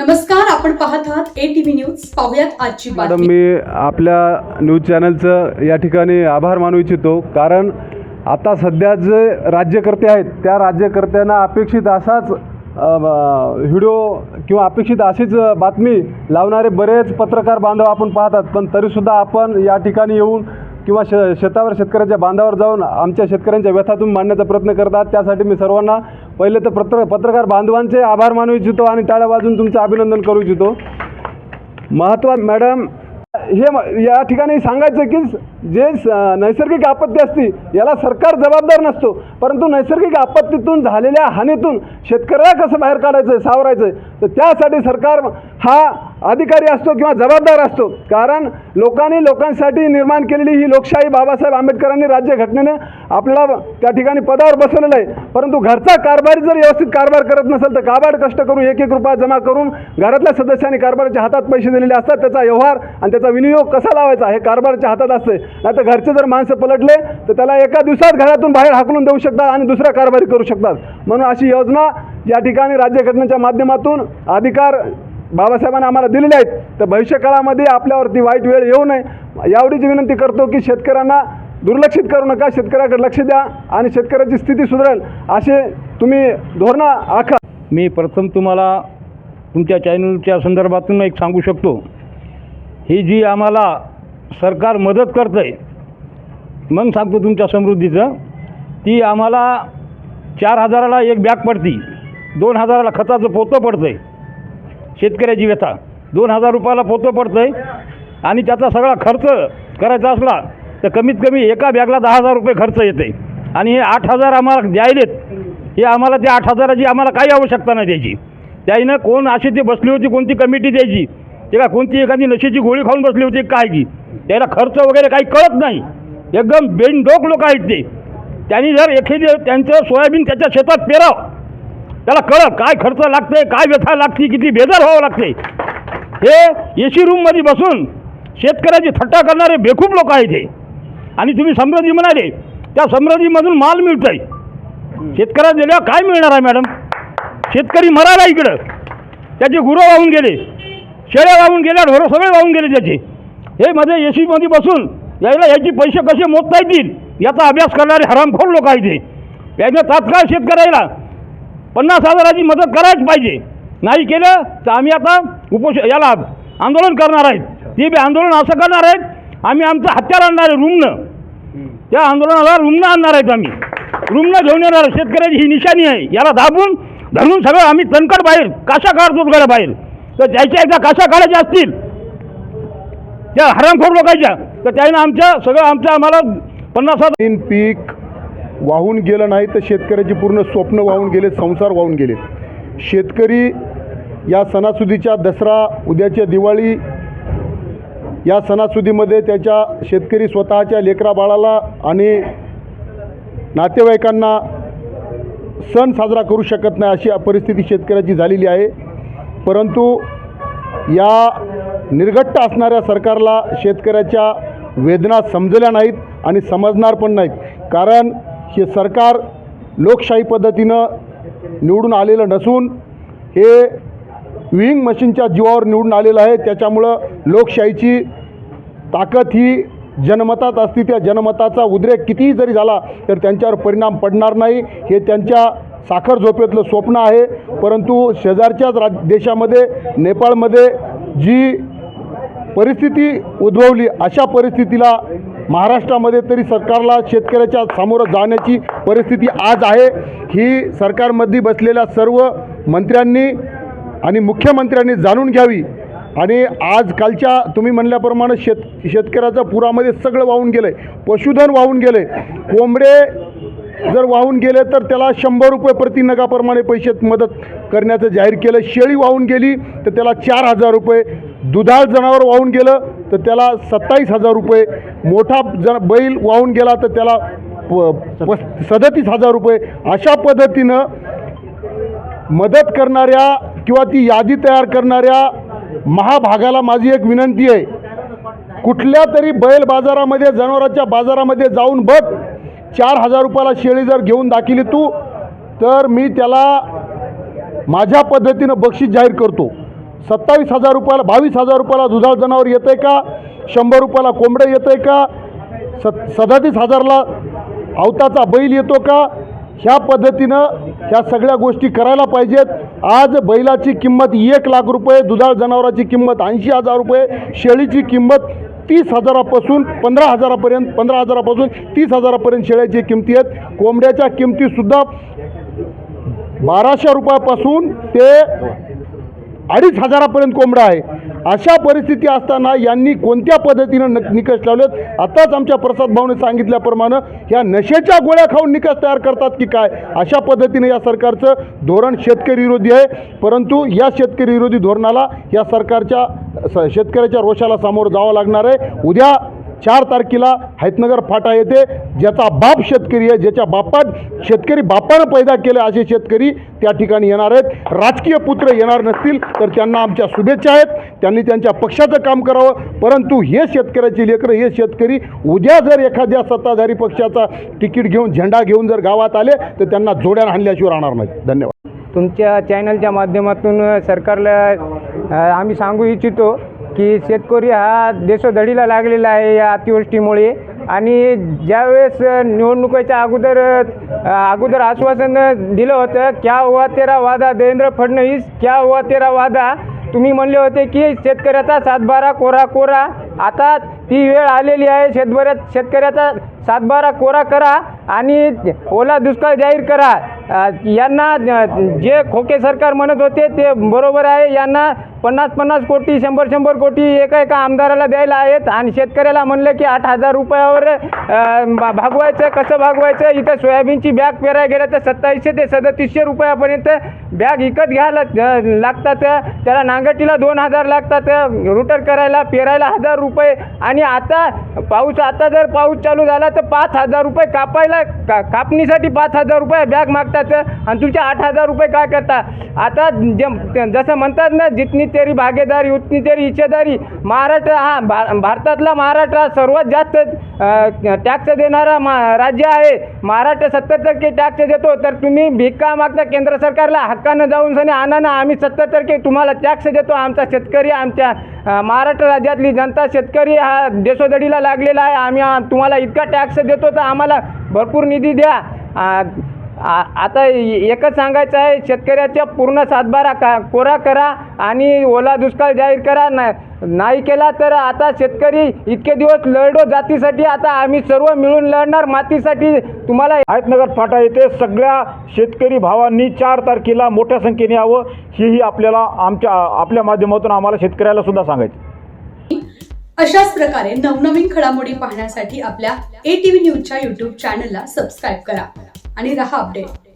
नमस्कार आपण पाहत आहात ए टीव्ही न्यूज पाहुयात आजची मॅडम बातमी. मी आपल्या न्यूज चॅनलचं या ठिकाणी आभार मानू इच्छितो. कारण आता सध्या जे राज्यकर्ते आहेत त्या राज्यकर्त्यांना अपेक्षित असाच अ, ब- व्हिडिओ किंवा अपेक्षित अशीच बातमी लावणारे बरेच पत्रकार बांधव आपण पाहतात पण तरीसुद्धा आपण या ठिकाणी येऊन किंवा श शेतावर शेतकऱ्याच्या बांधावर जाऊन आमच्या शेतकऱ्यांच्या व्यथा तुम्ही मांडण्याचा प्रयत्न करतात त्यासाठी मी सर्वांना पहिले तर पत्र पत्रकार बांधवांचे आभार मानू इच्छितो आणि टाळ्या वाजून तुमचं अभिनंदन करू इच्छितो. महत्वा मॅडम हे या ठिकाणी सांगायचं की जे स- नैसर्गिक आपत्ती असती याला सरकार जबाबदार नसतो. परंतु नैसर्गिक आपत्तीतून झालेल्या हानीतून शेतकऱ्याला कसं बाहेर काढायचं आहे सावरायचं आहे तर त्यासाठी सरकार हा अधिकारी असतो किंवा जबाबदार असतो. कारण लोकांनी लोकांसाठी निर्माण केलेली ही लोकशाही बाबासाहेब आंबेडकरांनी राज्यघटनेने आपल्याला त्या ठिकाणी पदावर बसवलेलं आहे. परंतु घरचा कारभारी जर व्यवस्थित कारभार करत नसेल तर काबाड कष्ट करून एक एक रुपया जमा करून घरातल्या सदस्यांनी कारभाराच्या हातात पैसे दिलेले असतात. त्याचा व्यवहार आणि त्याचा विनियोग कसा लावायचा हे कारभारच्या हातात असते नाही तर घरचे जर माणसं पलटले तर त्याला एका दिवसात घरातून बाहेर हाकलून देऊ शकतात आणि दुसरा कारभारी करू शकतात. म्हणून अशी योजना या ठिकाणी राज्यघटनेच्या माध्यमातून अधिकार बाबासाहेबांनी आम्हाला दिलेले आहेत. तर भविष्यकाळामध्ये आपल्यावरती वाईट वेळ येऊ नये. यावडीची विनंती करतो की शेतकऱ्यांना दुर्लक्षित करू नका. शेतकऱ्याकडे लक्ष द्या आणि शेतकऱ्याची स्थिती सुधारेल. असे तुम्ही धोरणं आखा. मी प्रथम तुम्हाला तुमच्या चॅनलच्या संदर्भातून एक सांगू शकतो. ही जी आम्हाला सरकार मदत करतं आहे मग सांगतो तुमच्या समृद्धीचं ती आम्हाला चार हजाराला एक बॅग पडती दोन हजाराला खताचं पोतं पडतं आहे शेतकऱ्याची व्यथा दोन हजार रुपयाला पोतं पडतं आहे आणि त्याचा सगळा खर्च करायचा असला तर कमीत कमी एका बॅगला दहा हजार रुपये खर्च येते. आणि हे आठ हजार आम्हाला द्यायलेत हे आम्हाला त्या आठ हजाराची आम्हाला काही आवश्यकता नाही द्यायची. त्याईनं कोण अशी ते बसली होती कोणती कमिटी द्यायची ते का कोणती एखादी नशेची गोळी खाऊन बसली होती काय की? त्याला खर्च वगैरे काही कळत नाही. एकदम बेनडोक लोक आहेत ते. त्यांनी जर एखादी त्यांचं सोयाबीन त्याच्या शेतात पेराव. त्याला कळत काय खर्च लागते काय व्यथा लागते किती बेजार व्हावं लागते हे ए सी रूममध्ये बसून शेतकऱ्याची थट्टा करणारे बेकूप लोक आहेत हे. आणि तुम्ही समृद्धी म्हणाले त्या समृद्धीमधून माल मिळतोय. शेतकऱ्याला दिल्यावर काय मिळणार आहे मॅडम? शेतकरी मराला इकडं. त्याचे गुरं वाहून गेले. शेळ्या वाहून गेल्या ढोरं सगळे वाहून गेले त्याचे. हे मध्ये ए सीमध्ये बसून यायला याचे पैसे कसे मोजता येतील? याचा अभ्यास करणारे हरामखोर लोक आहेत ते यानं तात्काळ शेतकऱ्याला पन्नास हजाराची मदत करायच पाहिजे. नाही केलं तर आम्ही आता उपोष याला आंदोलन करणार आहेत. ते बी आंदोलन असं करणार आहेत आम्ही आमचं हत्यार आणणार आहे रुग्ण. त्या आंदोलनाला रुग्ण आणणार आहेत आम्ही. रुग्ण घेऊन येणार आहे. शेतकऱ्याची ही निशाणी आहे. याला दाबून धरून सगळं आम्ही तणकट बाहेर काशा काढतो गड्या बाहेर. तर त्याच्या एकदा कशा काढायच्या असतील? त्या हरामखोर लोकांच्या. तर त्यानं आमच्या सगळं आमचं आम्हाला पन्नास हजार तीन पीक वाहून गेलं नाही तर शेतकऱ्याची पूर्ण स्वप्न वाहून गेले संसार वाहून गेले. शेतकरी या सणासुदीच्या दसरा उद्याच्या दिवाळी या सणासुदीमध्ये त्याच्या शेतकरी स्वतःच्या लेकरा बाळाला आणि नातेवाईकांना सण साजरा करू शकत नाही अशी परिस्थिती शेतकऱ्याची झालेली आहे. परंतु या निर्घट्ट असणाऱ्या सरकारला शेतकऱ्याच्या वेदना समजल्या नाहीत आणि समजणार पण नाहीत. कारण हे सरकार लोकशाही पद्धतीनं निवडून आलेलं नसून हे विंग मशीनच्या जीवावर निवडून आलेलं आहे. त्याच्यामुळं लोकशाहीची ताकद ही जनमतात असती. त्या जनमताचा उद्रेक कितीही जरी झाला तर त्यांच्यावर परिणाम पडणार नाही. हे त्यांच्या साखर झोपेतलं स्वप्न आहे. परंतु शेजारच्याच राज देशामध्ये नेपाळमध्ये जी परिस्थिती उद्भवली अशा परिस्थितीला महाराष्ट्रामध्ये तरी सरकारला शेतकऱ्याच्या सामोरं जाण्याची परिस्थिती आज आहे. ही सरकारमध्ये बसलेल्या सर्व मंत्र्यांनी आणि मुख्यमंत्र्यांनी जाणून घ्यावी. आणि आजकालच्या तुम्ही म्हणल्याप्रमाणे शेत शेतकऱ्याचं पुरामध्ये सगळं वाहून गेलं आहे पशुधन वाहून गेलं आहे कोंबडे जर वाहून गेले तर त्याला शंभर रुपये प्रति नगाप्रमाणे पैसे मदत करण्याचं जाहीर केलं. शेळी वाहून गेली तर त्याला चार हजार रुपये. दुधाळ जनावर वाहून गेलं तर त्याला सत्तावीस हजार रुपये. मोठा जन बैल वाहून गेला तर त्याला प- सदतीस हजार रुपये. अशा पद्धतीनं मदत करणाऱ्या किंवा ती यादी तयार करणाऱ्या महाभागाला माझी एक विनंती आहे. कुठल्या तरी बैल बाजारामध्ये जनावरांच्या बाजारामध्ये जाऊन बघ. चार हजार रुपयाला शेळी जर घेऊन दाखिली तू तर मी त्याला माझ्या पद्धतीनं बक्षीस जाहीर करतो. सत्तावीस हजार रुपयाला बावीस हजार रुपयाला दुधाळ जनावर येतं आहे का? शंभर रुपयाला कोंबडं येतं आहे का? सत सदतीस हजारला अवताचा बैल येतो का? ह्या पद्धतीनं ह्या सगळ्या गोष्टी करायला पाहिजेत. आज बैलाची किंमत एक लाख रुपये दुधाळ जनावराची किंमत ऐंशी हजार रुपये शेळीची किंमत तीस हजारापासून पंधरा हजारापर्यंत पंधरा हजारापासून तीस हजारापर्यंत शेळ्याची किमती आहेत. कोंबड्याच्या किमतीसुद्धा बाराशे रुपयापासून ते अडीच हजारापर्यंत कोंबडा आहे. अशा परिस्थिती असताना यांनी कोणत्या पद्धतीनं न निकष लावलेत? आताच आमच्या प्रसाद भाऊने सांगितल्याप्रमाणे या नशेच्या गोळ्या खाऊन निकष तयार करतात की काय? अशा पद्धतीने या सरकारचं धोरण शेतकरी विरोधी आहे. परंतु या शेतकरी विरोधी धोरणाला या सरकारच्या स- शेतकऱ्याच्या रोषाला सामोरं जावं लागणार आहे. उद्या चार तारखेला हैतनगर फाटा येथे ज्याचा बाप शेतकरी आहे ज्याच्या बापात शेतकरी बापानं पैदा केले असे शेतकरी त्या ठिकाणी येणार आहेत. राजकीय पुत्र येणार नसतील तर त्यांना आमच्या शुभेच्छा आहेत. त्यांनी त्यांच्या पक्षाचं काम करावं. परंतु हे शेतकऱ्याची लेकरं हे शेतकरी उद्या जर एखाद्या सत्ताधारी पक्षाचा तिकीट घेऊन झेंडा घेऊन जर गावात आले तर त्यांना जोड्यानं हाणल्याशिवाय राहणार नाहीत. धन्यवाद. तुमच्या चॅनलच्या माध्यमातून सरकारला आम्ही सांगू इच्छितो. की शेतकरी हा देशोधडीला लागलेला आहे या अतिवृष्टीमुळे. आणि ज्यावेळेस निवडणुकीच्या अगोदर अगोदर आश्वासन दिलं होतं क्या हुआ तेरा वादा देवेंद्र फडणवीस क्या हुआ तेरा वादा? तुम्ही म्हणले होते की शेतकऱ्याचा सातबारा कोरा कोरा. आता ती वेळ आलेली आहे शेतभऱ्यात शेतकऱ्याचा सातबारा कोरा करा आणि ओला दुष्काळ जाहीर करा. यांना जे खोके सरकार म्हणत होते ते बरोबर आहे. यांना पन्नास पन्नास कोटी शंभर शंभर कोटी एका एका आमदाराला द्यायला आहेत आणि शेतकऱ्याला म्हणलं की आठ हजार रुपयावर भागवायचं कसं भागवायचं? इथं सोयाबीनची बॅग पेरायला गेलं तर सत्तावीसशे ते सदतीसशे रुपयापर्यंत बॅग विकत घ्यायला लागतात. त्याला नांगटीला दोन हजार लागतात. रुटर करायला पेरायला हजार रुपये. आणि आता पाऊस आता जर पाऊस चालू झाला तर पाच हजार रुपये कापायला का कापणीसाठी पाच हजार रुपये बॅग मागतात. आणि तुमचे आठ हजार रुपये काय करता? आता जे जसं म्हणतात ना जितनी तेरी भागीदारी उतनी तेरी महाराष्ट्र हा भा भारतातला महाराष्ट्र हा सर्वात जास्त टॅक्स देणारा मा राज्य आहे. महाराष्ट्र सत्तर टक्के टॅक्स देतो तर तुम्ही भिक्का मागता केंद्र सरकारला. हक्कानं जाऊन सनी आणा ना आम्ही सत्तर टक्के तुम्हाला टॅक्स देतो. आमचा शेतकरी आमच्या महाराष्ट्र राज्यातली जनता शेतकरी हा देशोधडीला लागलेला आहे. आम्ही तुम्हाला इतका टॅक्स देतो तर आम्हाला भरपूर निधी द्या. आ- आता एकच सांगायचं आहे शेतकऱ्याच्या पूर्ण सातबारा का कोरा करा आणि ओला दुष्काळ जाहीर करा. ना नाही केला तर आता शेतकरी इतके दिवस लढलो जातीसाठी आता आम्ही सर्व मिळून लढणार मातीसाठी. तुम्हाला आयतनगर फाटा येथे सगळ्या शेतकरी भावांनी चार तारखेला मोठ्या संख्येने यावं हेही आपल्याला आमच्या आपल्या माध्यमातून आम्हाला शेतकऱ्याला सुद्धा सांगायचं अशाच प्रकारे नवनवीन घडामोडी पाहण्यासाठी आपल्या ए टीव्ही न्यूजच्या युट्यूब चॅनलला सबस्क्राईब करा. आणि रहा अपडेट